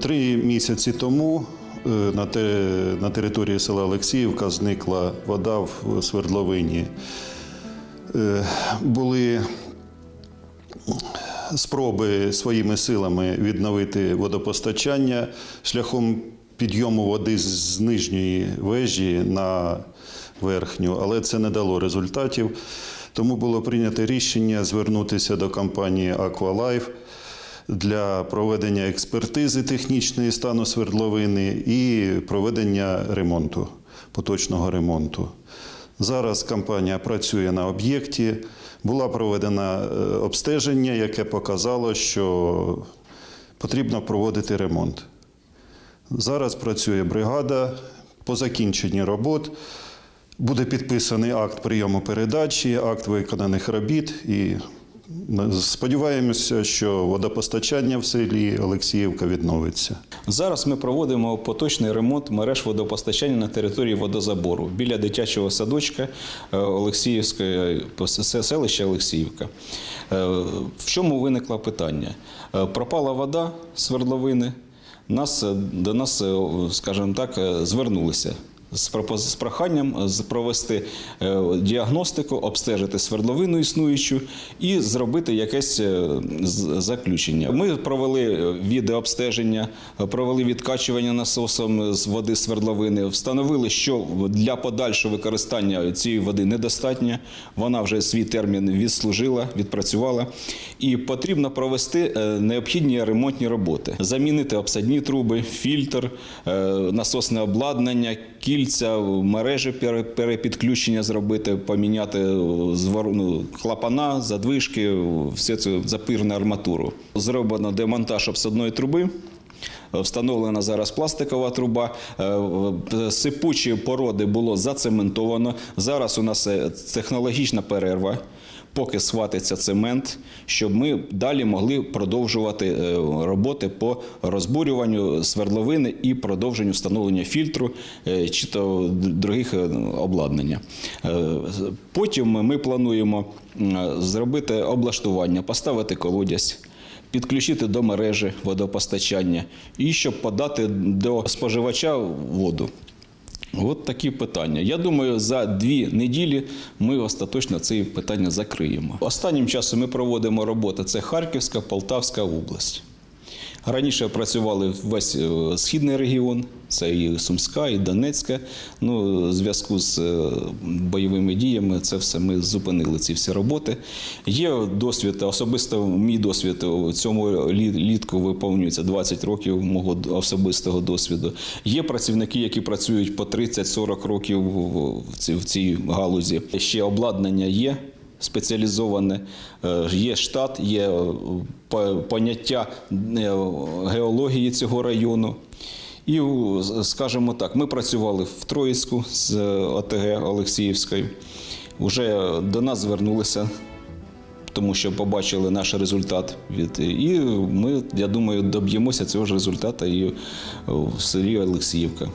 Три місяці тому е, на, території села Олексіївка зникла вода в свердловині. Е, Були спроби своїми силами відновити водопостачання шляхом підйому води з нижньої вежі на верхню, але це не дало результатів. Тому було прийнято рішення звернутися до компанії Aqualife для проведення експертизи технічної стану свердловини і проведення ремонту, поточного ремонту. Зараз компанія працює на об'єкті. Було проведено е, обстеження, яке показало, що потрібно проводити ремонт. Зараз працює бригада. По закінченні робот буде підписаний акт прийому передачі, акт виконаних робіт. І сподіваємося, що водопостачання в селі Олексіївка відновиться. Зараз ми проводимо поточний ремонт мереж водопостачання на території водозабору біля дитячого садочка е, Олексіївської селища Олексіївка. Е, В чому виникло питання? Е, Пропала вода з свердловини. Нас до нас, скажімо так, звернулися. З проханням е, провести е, діагностику, обстежити свердловину існуючу і зробити якесь е, заключення. Ми провели відеообстеження, провели відкачування насосом з води свердловини, встановили, що для подальшого використання цієї води недостатньо. Вона вже свій термін відслужила, відпрацювала, і потрібно провести необхідні ремонтні роботи, замінити обсадні труби, фільтр, насосне обладнання, кільця, мережі перепідключення зробити, поміняти е, ну, клапана, задвижки, все це запирну арматуру. Зроблено демонтаж обсадної труби. Встановлена зараз пластикова труба. Е, Сипучі породи було зацементовано. Зараз у нас е, технологічна перерва. Поки схватиться цемент, щоб ми далі могли продовжувати е, роботи по розбурюванню свердловини і продовженню встановлення фільтру е, чи то других е, обладнання. Е, Потім ми плануємо зробити облаштування, поставити колодязь підключити до мережі водопостачання і щоб подати до споживача воду. От такі питання. Я думаю, за дві неділі ми остаточно це питання закриємо. Останнім часом ми проводимо роботи. Це Харківська, Полтавська область. Раніше працювали весь е, східний регіон, це і Сумська, і Донецька. Ну, в зв'язку з е, бойовими діями це все ми зупинили ці всі роботи. Є досвід, особисто мій досвід у цьому літку виповнюється 20 років мого особистого досвіду. Є працівники, які працюють по 30-40 років в- в в цій галузі. Ще обладнання є спеціалізоване, е, є штат, є е, поняття е, геології цього району. І, скажімо так, ми працювали в Троїцьку з ОТГ Олексіївської. Уже до нас звернулися, тому що побачили наш результат. І ми, я думаю, доб'ємося цього ж результату і в селі Олексіївка.